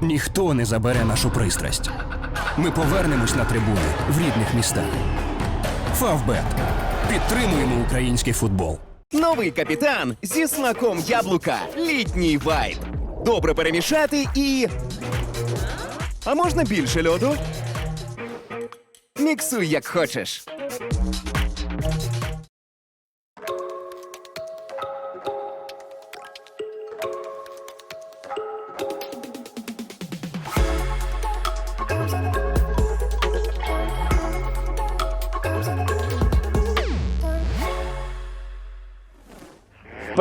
Ніхто не забере нашу пристрасть. Ми повернемось на трибуни в рідних містах. Фавбет. Підтримуємо український футбол. Новий капітан зі смаком яблука. Літній вайб. Добре перемішати і. А можна більше льоду? Міксуй як хочеш.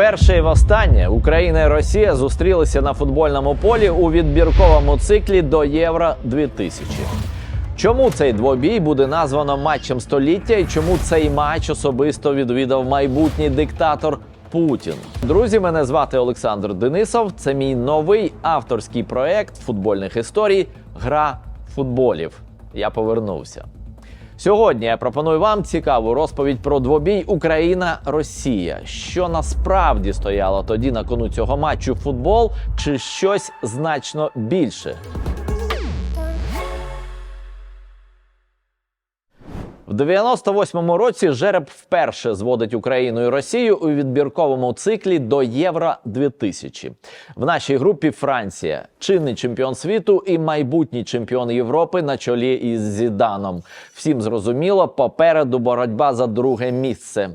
Вперше і востаннє Україна і Росія зустрілися на футбольному полі у відбірковому циклі до Євро 2000. Чому цей двобій буде названо матчем століття і чому цей матч особисто відвідав майбутній диктатор Путін? Друзі, мене звати Олександр Денисов. Це мій новий авторський проект футбольних історій Гра футболів. Я повернувся. Сьогодні я пропоную вам цікаву розповідь про двобій Україна-Росія. Що насправді стояло тоді на кону цього матчу футбол, чи щось значно більше. В 98-му році жереб вперше зводить Україну і Росію у відбірковому циклі до Євро 2000. В нашій групі Франція, чинний чемпіон світу і майбутній чемпіон Європи на чолі із Зіданом. Всім зрозуміло, попереду боротьба за друге місце.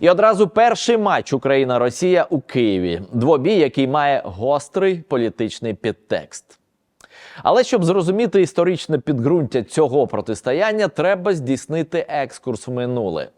І одразу перший матч Україна-Росія у Києві. Двобій, який має гострий політичний підтекст. Але щоб зрозуміти історичне підґрунтя цього протистояння, треба здійснити екскурс в минуле.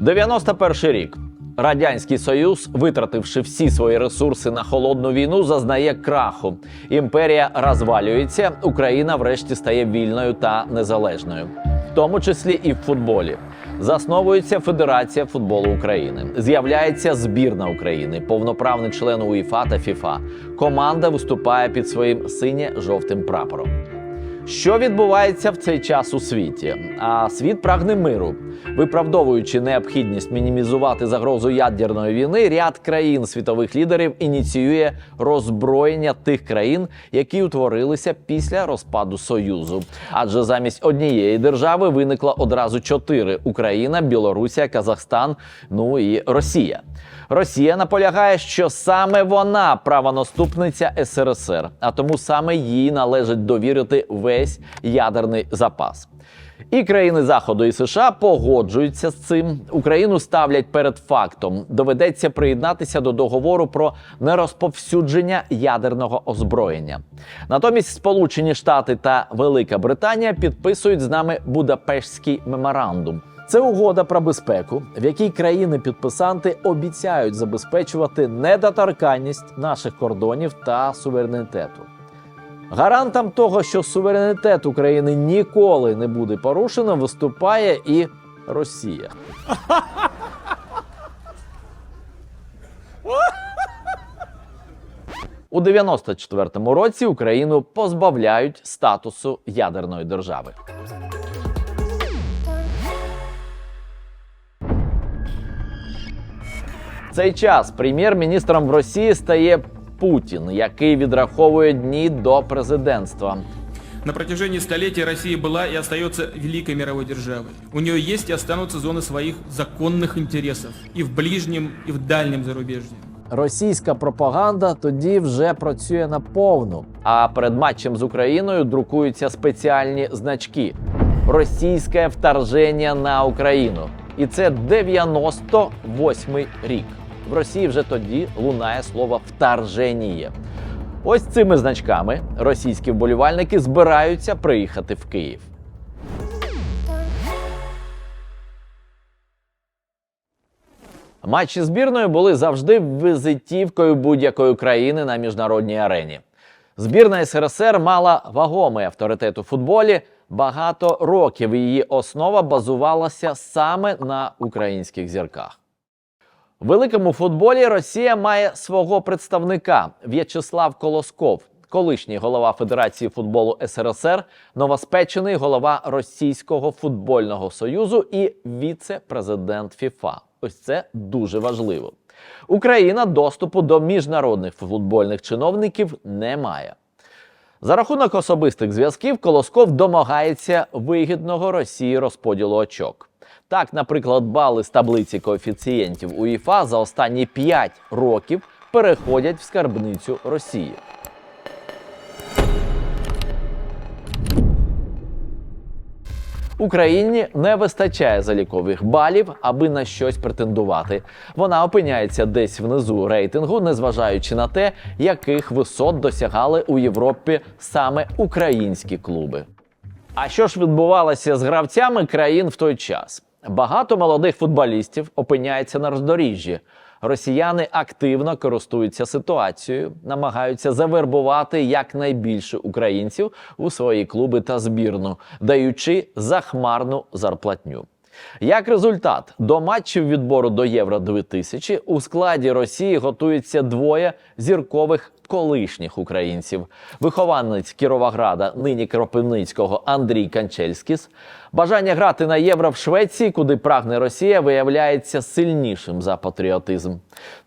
91 рік. Радянський Союз, витративши всі свої ресурси на холодну війну, зазнає краху. Імперія розвалюється, Україна врешті стає вільною та незалежною, в тому числі і в футболі. Засновується Федерація футболу України. З'являється збірна України, повноправний член УЄФА та ФІФА. Команда виступає під своїм синє-жовтим прапором. Що відбувається в цей час у світі? А світ прагне миру, виправдовуючи необхідність мінімізувати загрозу ядерної війни, ряд країн світових лідерів ініціює роззброєння тих країн, які утворилися після розпаду Союзу. Адже замість однієї держави виникло одразу чотири: Україна, Білорусія, Казахстан, ну і Росія. Росія наполягає, що саме вона правонаступниця СРСР, а тому саме їй належить довірити весь ядерний запас. І країни Заходу і США погоджуються з цим. Україну ставлять перед фактом. Доведеться приєднатися до договору про нерозповсюдження ядерного озброєння. Натомість Сполучені Штати та Велика Британія підписують з нами Будапештський меморандум. Це угода про безпеку, в якій країни-підписанти обіцяють забезпечувати недоторканність наших кордонів та суверенітету. Гарантом того, що суверенітет України ніколи не буде порушено, виступає і Росія. У 94-му році Україну позбавляють статусу ядерної держави. Цей час прем'єр-міністром в Росії стає Путін, який відраховує дні до президентства. На протяжении столетий Россия была и остается великой мировой державой. У нее есть и останутся зоны своих законных интересов и в ближнем, и в дальнем зарубежье. Російська пропаганда тоді вже працює на повну. А перед матчем з Україною друкуються спеціальні значки: Російське вторження на Україну. І це 98-й рік. В Росії вже тоді лунає слово вторження. Ось цими значками російські вболівальники збираються приїхати в Київ. Матчі збірної були завжди визитівкою будь-якої країни на міжнародній арені. Збірна СРСР мала вагомий авторитет у футболі. Багато років її основа базувалася саме на українських зірках. Великому футболі Росія має свого представника В'ячеслав Колосков, колишній голова Федерації футболу СРСР, новоспечений голова Російського футбольного союзу і віце-президент ФІФА. Ось це дуже важливо. Україна доступу до міжнародних футбольних чиновників не має. За рахунок особистих зв'язків Колосков домагається вигідного Росії розподілу очок. Так, наприклад, бали з таблиці коефіцієнтів УЄФА за останні 5 років переходять в скарбницю Росії. Україні не вистачає залікових балів, аби на щось претендувати. Вона опиняється десь внизу рейтингу, незважаючи на те, яких висот досягали у Європі саме українські клуби. А що ж відбувалося з гравцями країн в той час? Багато молодих футболістів опиняється на роздоріжжі. Росіяни активно користуються ситуацією, намагаються завербувати якнайбільше українців у свої клуби та збірну, даючи захмарну зарплатню. Як результат, до матчів відбору до Євро 2000 у складі Росії готуються двоє зіркових колишніх українців: вихованець Кіровограда, нині Кропивницького Андрій Канчельськіс. Бажання грати на євро в Швеції, куди прагне Росія, виявляється сильнішим за патріотизм.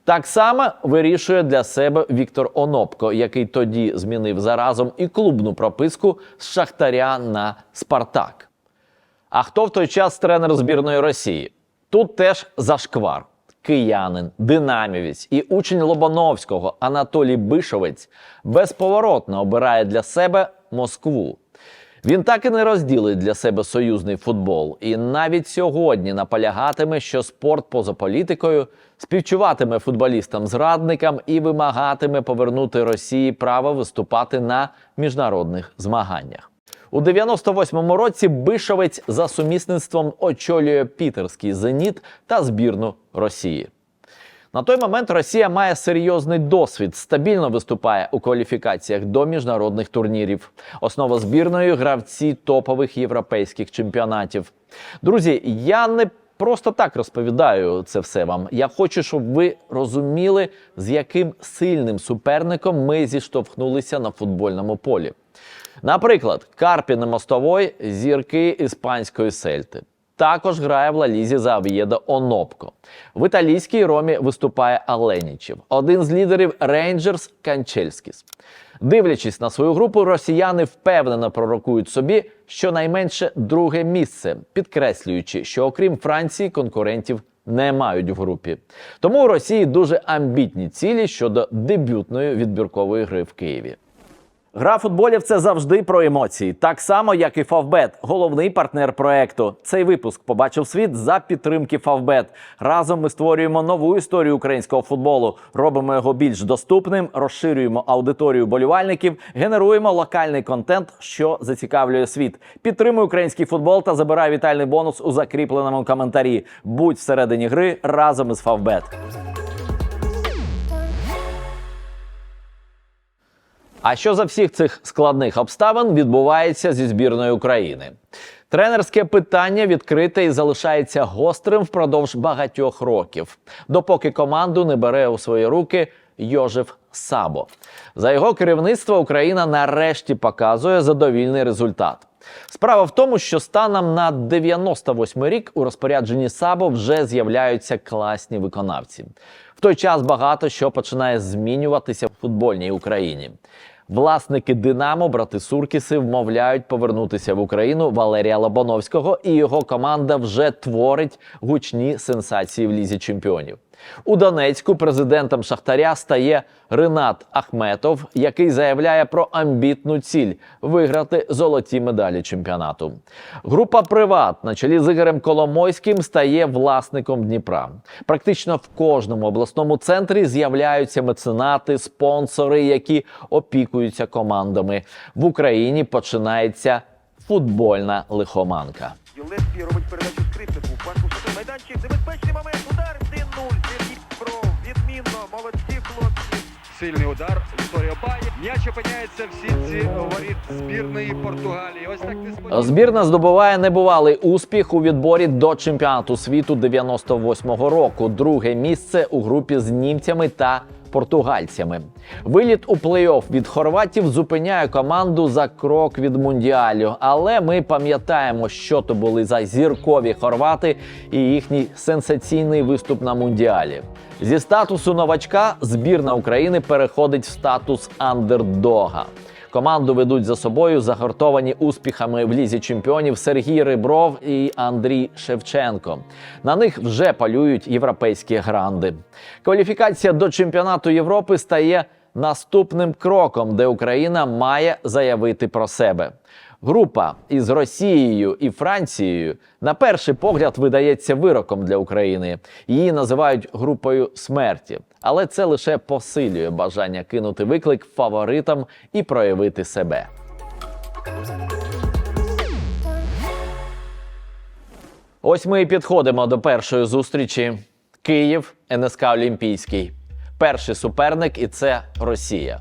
Так само вирішує для себе Віктор Онопко, який тоді змінив заразом і клубну прописку з Шахтаря на Спартак. А хто в той час тренер збірної Росії? Тут теж зашквар. Киянин, динамівець і учень Лобановського Анатолій Бишовець безповоротно обирає для себе Москву. Він так і не розділить для себе союзний футбол, і навіть сьогодні наполягатиме, що спорт поза політикою співчуватиме футболістам-зрадникам і вимагатиме повернути Росії право виступати на міжнародних змаганнях. У 98-му році Бишовець за сумісництвом очолює пітерський зеніт та збірну Росії. На той момент Росія має серйозний досвід, стабільно виступає у кваліфікаціях до міжнародних турнірів. Основа збірної гравці топових європейських чемпіонатів. Друзі, я не просто так розповідаю це все вам. Я хочу, щоб ви розуміли, з яким сильним суперником ми зіштовхнулися на футбольному полі. Наприклад, Карпін і Мостовой зірки іспанської сельти. Також грає в Лалізі за Ав'єда Онопко. В італійській ромі виступає Аленічів, один з лідерів Рейнджерс Канчельськіс. Дивлячись на свою групу, росіяни впевнено пророкують собі щонайменше друге місце, підкреслюючи, що окрім Франції конкурентів не мають в групі. Тому у Росії дуже амбітні цілі щодо дебютної відбіркової гри в Києві. Гра футболів це завжди про емоції, так само як і Фавбет, головний партнер проекту. Цей випуск побачив світ за підтримки Фавбет. Разом ми створюємо нову історію українського футболу, робимо його більш доступним, розширюємо аудиторію болівальників, генеруємо локальний контент, що зацікавлює світ. Підтримуй український футбол та забирай вітальний бонус у закріпленому коментарі. Будь всередині гри разом із Фавбет. А що за всіх цих складних обставин відбувається зі збірною України? Тренерське питання відкрите і залишається гострим впродовж багатьох років, допоки команду не бере у свої руки Йожев Сабо. За його керівництво Україна нарешті показує задовільний результат. Справа в тому, що станом на 98 рік у розпорядженні Сабо вже з'являються класні виконавці. В той час багато що починає змінюватися в футбольній Україні. Власники Динамо, брати Суркіси, вмовляють повернутися в Україну Валерія Лобановського, і його команда вже творить гучні сенсації в лізі чемпіонів. У Донецьку президентом Шахтаря стає Ренат Ахметов, який заявляє про амбітну ціль виграти золоті медалі чемпіонату. Група Приват на чолі з Ігорем Коломойським стає власником Дніпра. Практично в кожному обласному центрі з'являються меценати, спонсори, які опікуються командами. В Україні починається футбольна лихоманка. Єлецький робить передачу скрипнику. Пас у штрафний майданчик. Небезпечний момент. Сильний удар. Вікторія Баї. М'яч опиняється в сітці воріт збірної Португалії. Ось так несподівано. Збірна здобуває небувалий успіх у відборі до чемпіонату світу 98-го року. Друге місце у групі з німцями та португальцями. Виліт у плей-офф від хорватів зупиняє команду за крок від мундіалю. Але ми пам'ятаємо, що то були за зіркові хорвати і їхній сенсаційний виступ на мундіалі. Зі статусу новачка збірна України переходить в статус андердога. Команду ведуть за собою загортовані успіхами в лізі чемпіонів Сергій Рибров і Андрій Шевченко. На них вже палюють європейські гранди. Кваліфікація до чемпіонату Європи стає наступним кроком, де Україна має заявити про себе. Група із Росією і Францією на перший погляд видається вироком для України. Її називають групою смерті, але це лише посилює бажання кинути виклик фаворитам і проявити себе. Ось ми і підходимо до першої зустрічі. Київ, НСК Олімпійський. Перший суперник і це Росія.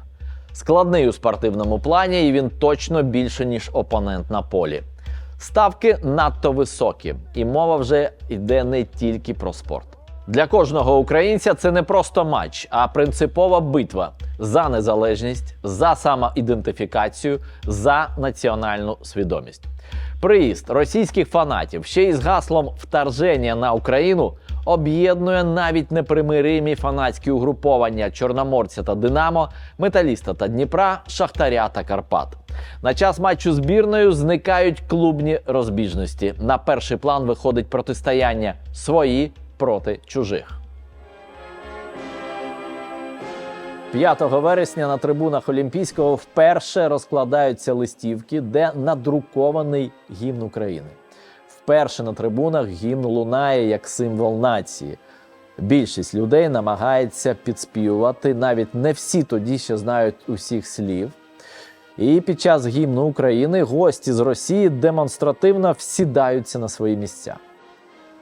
Складний у спортивному плані, і він точно більше, ніж опонент на полі. Ставки надто високі, і мова вже йде не тільки про спорт. Для кожного українця це не просто матч, а принципова битва за незалежність, за самоідентифікацію, за національну свідомість. Приїзд російських фанатів ще й з гаслом вторження на Україну об'єднує навіть непримиримі фанатські угруповання Чорноморця та Динамо, Металіста та Дніпра, Шахтаря та Карпат. На час матчу збірною зникають клубні розбіжності. На перший план виходить протистояння свої проти чужих. 5 вересня на трибунах Олімпійського вперше розкладаються листівки, де надрукований гімн України. Вперше на трибунах гімн лунає як символ нації. Більшість людей намагається підспівувати, навіть не всі тоді ще знають усіх слів. І під час гімну України гості з Росії демонстративно всідаються на свої місця.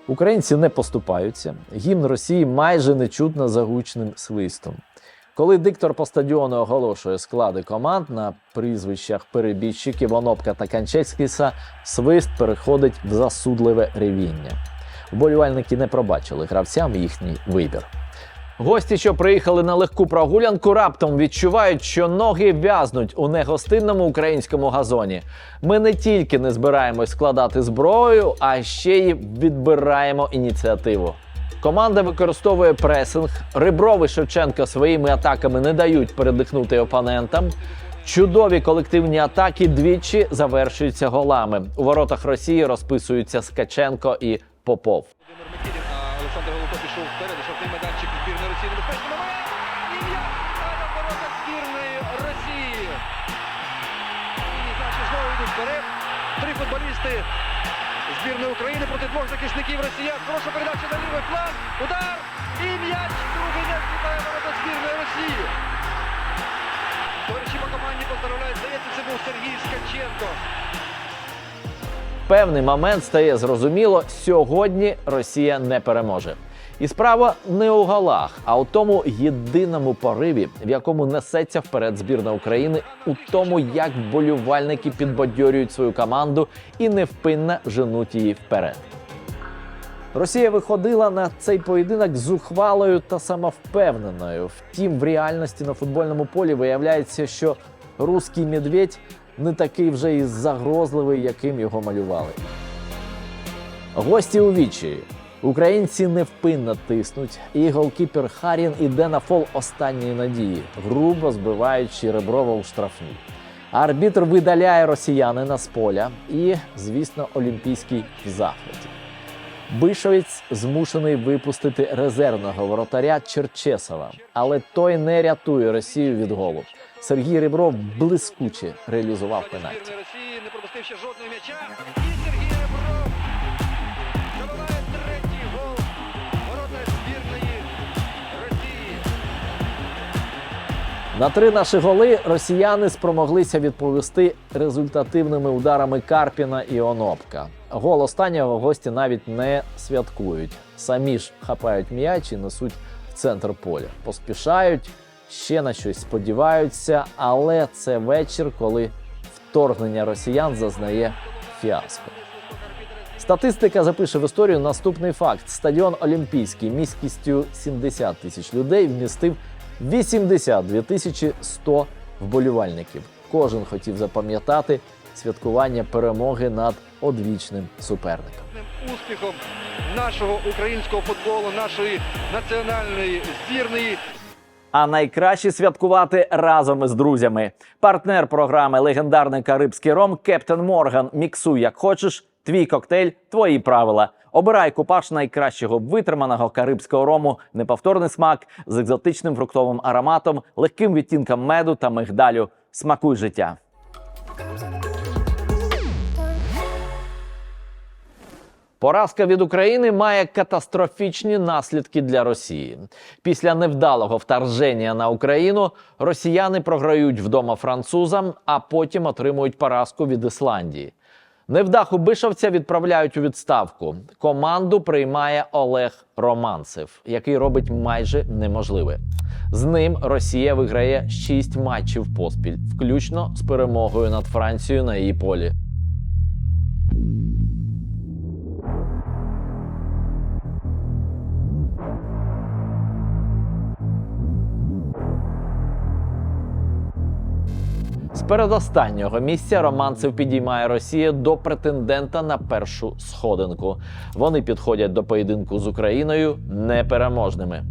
Українці не поступаються. Гімн Росії майже не чутно за гучним свистом. Коли диктор по стадіону оголошує склади команд на прізвищах перебіжчиків Онопка та Канчецькіса, свист переходить в засудливе ревіння. Вболівальники не пробачили гравцям їхній вибір. Гості, що приїхали на легку прогулянку, раптом відчувають, що ноги в'язнуть у негостинному українському газоні. Ми не тільки не збираємось складати зброю, а ще й відбираємо ініціативу. Команда використовує пресинг. Рибров і Шевченко своїми атаками не дають передихнути опонентам. Чудові колективні атаки двічі завершуються голами. У воротах Росії розписуються Скаченко і Попов. Проти двох захисників росіян. Хороша передача на лівий фланг. Удар. І м'яч. Другий м'яч вітає ворота збірної Росії. Товариші по команді поздравляють. Здається, це був Сергій Скаченко. певний момент стає зрозуміло, сьогодні Росія не переможе. І справа не у голах, а у тому єдиному пориві, в якому несеться вперед збірна України, у тому, як вболівальники підбадьорюють свою команду і невпинно женуть її вперед. Росія виходила на цей поєдинок зухвалою та самовпевненою. Втім, в реальності на футбольному полі виявляється, що руський медведь не такий вже і загрозливий, яким його малювали. Гості у вічі. Українці невпинно тиснуть, і голкіпер Харін іде на фол останньої надії, грубо збиваючи Реброва у штрафній. Арбітр видаляє росіянина з поля і, звісно, олімпійський в захваті. Бишовець змушений випустити резервного воротаря Черчесова, але той не рятує Росію від голу. Сергій Ребров блискуче реалізував пенальті. Росії не пропустив ще жодного м'яча. І Сергій На три наші голи росіяни спромоглися відповісти результативними ударами Карпіна і Онопка. Гол останнього гості навіть не святкують. Самі ж хапають м'яч і несуть в центр поля. Поспішають, ще на щось сподіваються, але це вечір, коли вторгнення росіян зазнає фіаско. Статистика запише в історію наступний факт: стадіон Олімпійський міськістю 70 тисяч людей вмістив 82 тисячі 100 вболівальників. Кожен хотів запам'ятати святкування перемоги над одвічним суперником. Успіхом нашого українського футболу, нашої національної збірної. А найкраще святкувати разом із друзями. Партнер програми Легендарний Карибський ром Кептен Морган. Міксуй як хочеш. Твій коктейль, твої правила. Обирай купаж найкращого витриманого карибського рому, неповторний смак з екзотичним фруктовим ароматом, легким відтінком меду та мигдалю. Смакуй життя. Поразка від України має катастрофічні наслідки для Росії. Після невдалого вторження на Україну росіяни програють вдома французам, а потім отримують поразку від Ісландії. Невдаху бишовця відправляють у відставку. Команду приймає Олег Романцев, який робить майже неможливе. З ним Росія виграє 6 матчів поспіль, включно з перемогою над Францією на її полі. З передостаннього місця романцев підіймає Росія до претендента на першу сходинку. Вони підходять до поєдинку з Україною непереможними.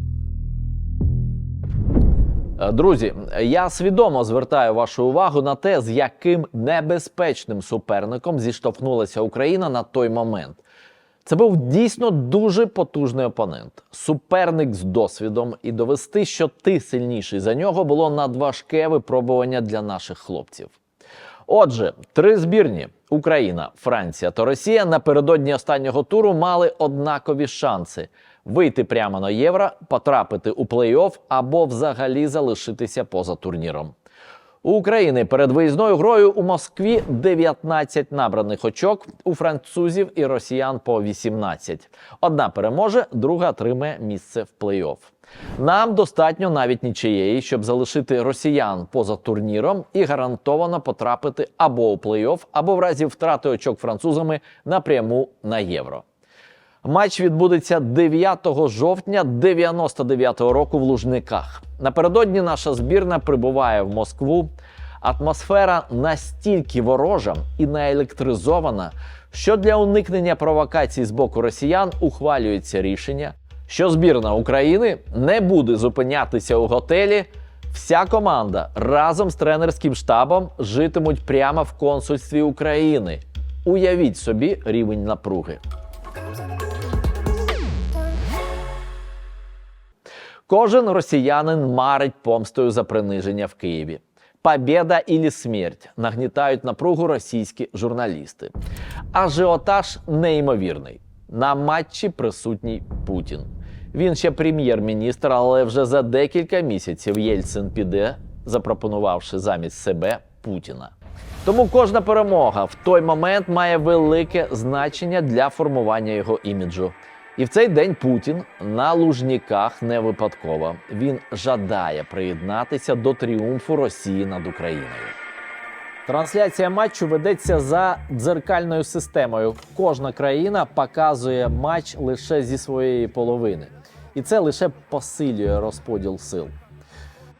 Друзі, я свідомо звертаю вашу увагу на те, з яким небезпечним суперником зіштовхнулася Україна на той момент. Це був дійсно дуже потужний опонент, суперник з досвідом, і довести, що ти сильніший за нього, було надважке випробування для наших хлопців. Отже, три збірні Україна, Франція та Росія напередодні останнього туру мали однакові шанси вийти прямо на євро, потрапити у плей-офф або взагалі залишитися поза турніром. У України перед виїзною грою у Москві 19 набраних очок, у французів і росіян по 18. Одна переможе, друга отримає місце в плей-офф. Нам достатньо навіть нічиєї, щоб залишити росіян поза турніром і гарантовано потрапити або у плей-офф, або в разі втрати очок французами напряму на євро. Матч відбудеться 9 жовтня 99-го року в Лужниках. Напередодні наша збірна прибуває в Москву. Атмосфера настільки ворожа і наелектризована, що для уникнення провокацій з боку росіян ухвалюється рішення, що збірна України не буде зупинятися у готелі. Вся команда разом з тренерським штабом житимуть прямо в консульстві України. Уявіть собі рівень напруги. Кожен росіянин марить помстою за приниження в Києві. Побєда ілі смерть нагнітають напругу російські журналісти. Ажіотаж неймовірний. На матчі присутній Путін. Він ще прем'єр-міністр, але вже за декілька місяців Єльцин піде, запропонувавши замість себе Путіна. Тому кожна перемога в той момент має велике значення для формування його іміджу. І в цей день Путін на лужніках не випадково. Він жадає приєднатися до тріумфу Росії над Україною. Трансляція матчу ведеться за дзеркальною системою. Кожна країна показує матч лише зі своєї половини, і це лише посилює розподіл сил.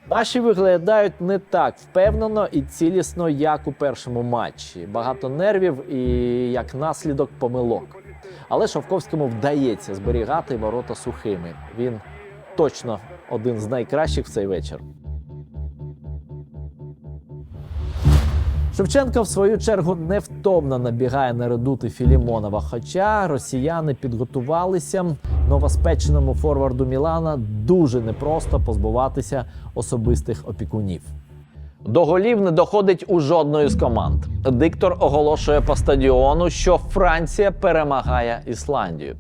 Наші виглядають не так впевнено і цілісно, як у першому матчі. Багато нервів і як наслідок помилок. Але Шовковському вдається зберігати ворота сухими. Він точно один з найкращих в цей вечір. Шевченко, в свою чергу, невтомно набігає на редути Філімонова. Хоча росіяни підготувалися новоспеченому форварду Мілана дуже непросто позбуватися особистих опікунів. До голів не доходить у жодної з команд. Диктор оголошує по стадіону, що Франція перемагає Ісландію.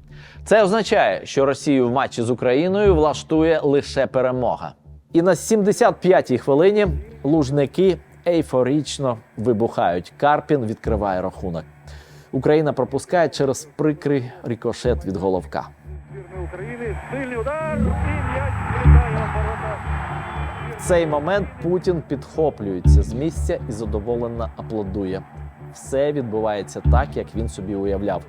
Це означає, що Росію в матчі з Україною влаштує лише перемога. І на 75-й хвилині лужники ейфорічно вибухають. Карпін відкриває рахунок. Україна пропускає через прикрий рикошет від головка. України. Сильний удар. Цей момент Путін підхоплюється з місця і задоволено аплодує. Все відбувається так, як він собі уявляв.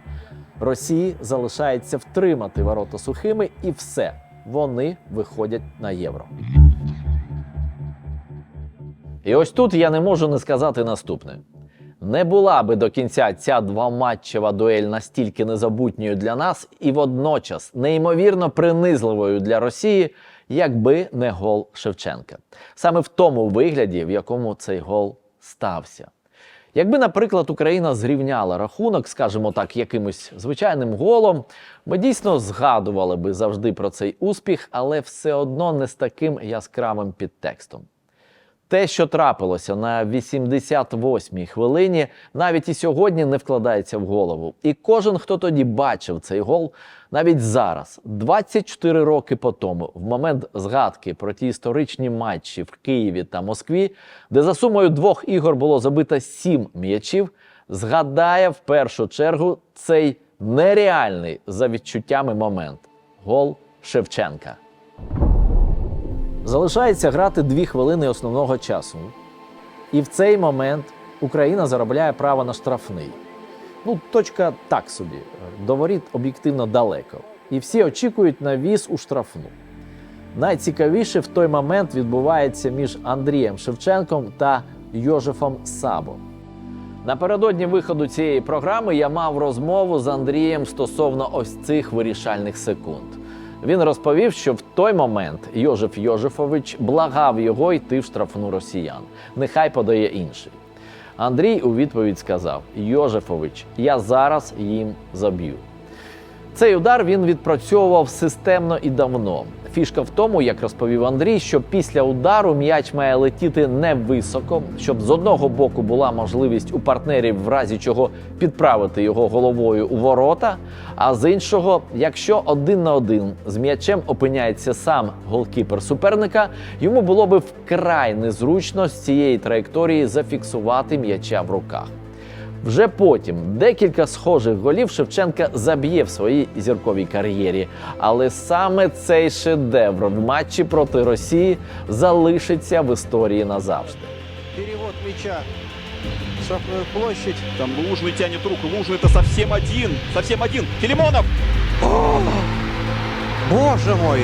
Росії залишається втримати ворота сухими, і все вони виходять на євро. І ось тут я не можу не сказати наступне: не була би до кінця ця двоматчева дуель настільки незабутньою для нас і водночас неймовірно принизливою для Росії, якби не гол Шевченка. Саме в тому вигляді, в якому цей гол стався. Якби, наприклад, Україна зрівняла рахунок, скажімо так, якимось звичайним голом, ми дійсно згадували би завжди про цей успіх, але все одно не з таким яскравим підтекстом. Те, що трапилося на 88-й хвилині, навіть і сьогодні не вкладається в голову. І кожен, хто тоді бачив цей гол, навіть зараз, 24 роки по тому, в момент згадки про ті історичні матчі в Києві та Москві, де за сумою двох ігор було забито сім м'ячів, згадає в першу чергу цей нереальний за відчуттями момент гол Шевченка. Залишається грати дві хвилини основного часу. І в цей момент Україна заробляє право на штрафний. Ну, точка так собі. До воріт об'єктивно далеко. І всі очікують на віз у штрафну. Найцікавіше в той момент відбувається між Андрієм Шевченком та Йожефом Сабо. Напередодні виходу цієї програми я мав розмову з Андрієм стосовно ось цих вирішальних секунд. Він розповів, що в той момент Йожеф Йожефович благав його йти в штрафну росіян. Нехай подає інший. Андрій у відповідь сказав: Йожефович, я зараз їм заб'ю. Цей удар він відпрацьовував системно і давно. Фішка в тому, як розповів Андрій, що після удару м'яч має летіти не високо, щоб з одного боку була можливість у партнерів в разі чого підправити його головою у ворота. А з іншого, якщо один на один з м'ячем опиняється сам голкіпер суперника, йому було би вкрай незручно з цієї траєкторії зафіксувати м'яча в руках. Вже потім декілька схожих голів Шевченка заб'є в своїй зірковій кар'єрі. Але саме цей шедевр в матчі проти Росії залишиться в історії назавжди. Перевод мяча в штрафную площадь. Там Лужный тянет руку. Лужный это совсем один. Совсем один. Филимонов! Боже мой!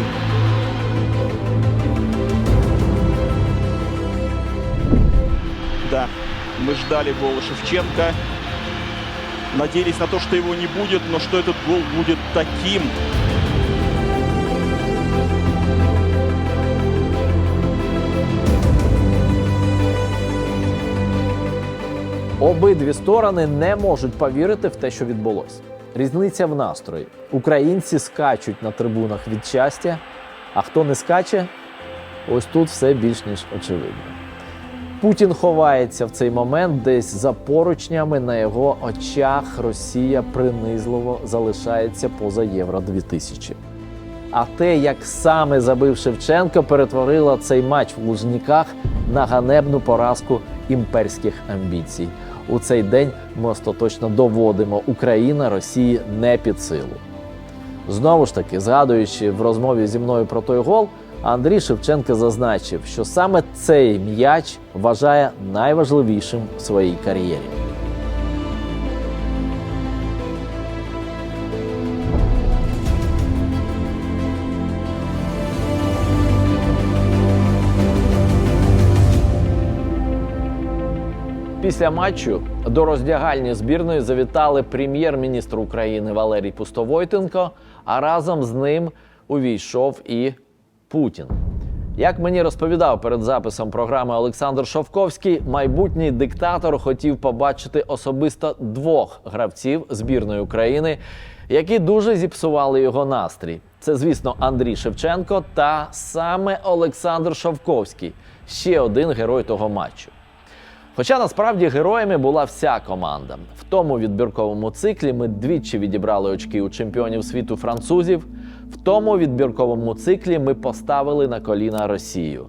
Да, мы ждали гола Шевченко. Надеялись на то, что его не будет, но что этот гол будет таким. Обидві сторони не можуть повірити в те, що відбулося. Різниця в настрої. Українці скачуть на трибунах від щастя, а хто не скаче, ось тут все більш ніж очевидно. Путін ховається в цей момент десь за поручнями на його очах Росія принизливо залишається поза Євро 2000. А те, як саме забив Шевченко, перетворило цей матч в Лужніках на ганебну поразку імперських амбіцій. У цей день ми остаточно доводимо, Україна Росії не під силу. Знову ж таки, згадуючи в розмові зі мною про той гол, Андрій Шевченко зазначив, що саме цей м'яч вважає найважливішим в своїй кар'єрі. Після матчу до роздягальні збірної завітали прем'єр-міністр України Валерій Пустовойтенко, а разом з ним увійшов і Путін. Як мені розповідав перед записом програми Олександр Шовковський, майбутній диктатор хотів побачити особисто двох гравців збірної України, які дуже зіпсували його настрій. Це, звісно, Андрій Шевченко та саме Олександр Шовковський, ще один герой того матчу. Хоча насправді героями була вся команда. В тому відбірковому циклі ми двічі відібрали очки у чемпіонів світу французів. В тому відбірковому циклі ми поставили на коліна Росію.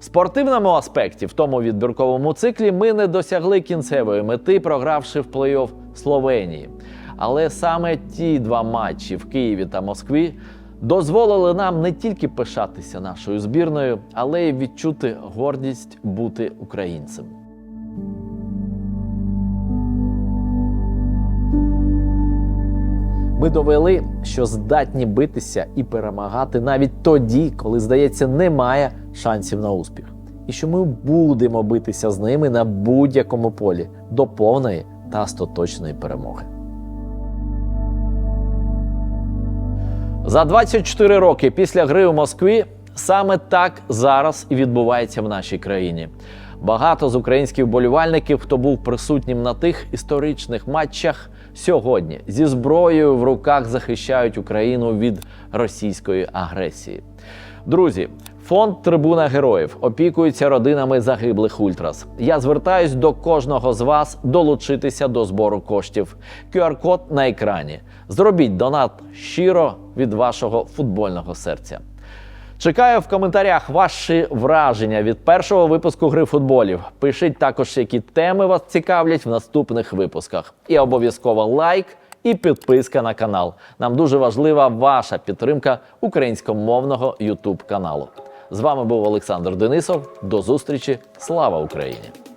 В спортивному аспекті, в тому відбірковому циклі, ми не досягли кінцевої мети, програвши в плей-офф Словенії. Але саме ті два матчі в Києві та Москві дозволили нам не тільки пишатися нашою збірною, але й відчути гордість бути українцем. Ми довели, що здатні битися і перемагати навіть тоді, коли, здається, немає шансів на успіх. І що ми будемо битися з ними на будь-якому полі до повної та остаточної перемоги. За 24 роки після гри у Москві Саме так зараз і відбувається в нашій країні. Багато з українських вболівальників, хто був присутнім на тих історичних матчах, сьогодні зі зброєю в руках захищають Україну від російської агресії. Друзі, фонд Трибуна Героїв опікується родинами загиблих ультрас. Я звертаюсь до кожного з вас долучитися до збору коштів. QR-код на екрані. Зробіть донат щиро від вашого футбольного серця. Чекаю в коментарях ваші враження від першого випуску гри футболів. Пишіть також, які теми вас цікавлять в наступних випусках. І обов'язково лайк і підписка на канал. Нам дуже важлива ваша підтримка українськомовного YouTube каналу. З вами був Олександр Денисов. До зустрічі. Слава Україні!